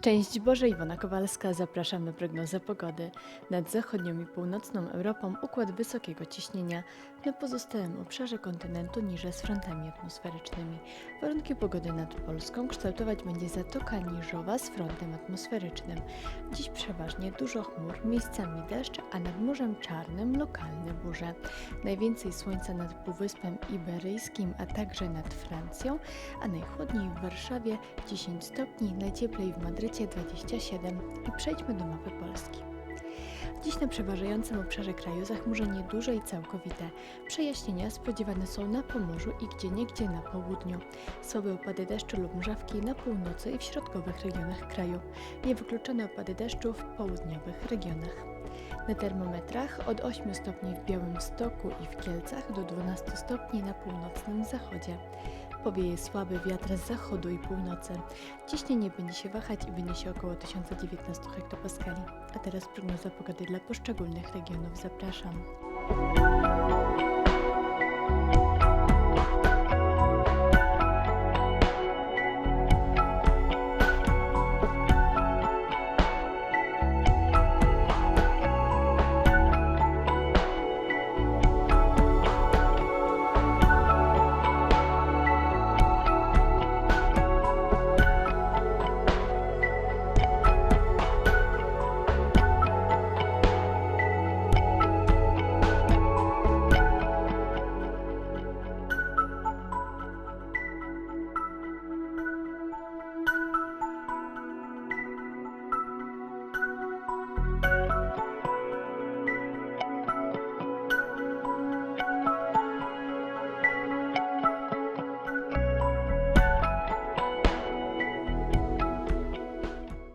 Szczęść Boże, Iwona Kowalska, zapraszam na prognozę pogody. Nad zachodnią i północną Europą układ wysokiego ciśnienia, na pozostałym obszarze kontynentu niże z frontami atmosferycznymi. Warunki pogody nad Polską kształtować będzie Zatoka Niżowa z frontem atmosferycznym. Dziś przeważnie dużo chmur, miejscami deszcz, a nad Morzem Czarnym lokalne burze. Najwięcej słońca nad Półwyspem Iberyjskim, a także nad Francją, a najchłodniej w Warszawie 10 stopni, najcieplej w Madrycie 27 i przejdźmy do mapy Polski. Dziś na przeważającym obszarze kraju zachmurzenie duże i całkowite. Przejaśnienia spodziewane są na Pomorzu i gdzieniegdzie na południu. Słabe opady deszczu lub mrzawki na północy i w środkowych regionach kraju. Niewykluczone opady deszczu w południowych regionach. Na termometrach od 8 stopni w Białymstoku i w Kielcach do 12 stopni na północnym zachodzie. Powieje słaby wiatr z zachodu i północy. Ciśnienie będzie się wahać i wyniesie około 1019 hektopaskali. A teraz prognoza pogody dla poszczególnych regionów. Zapraszam.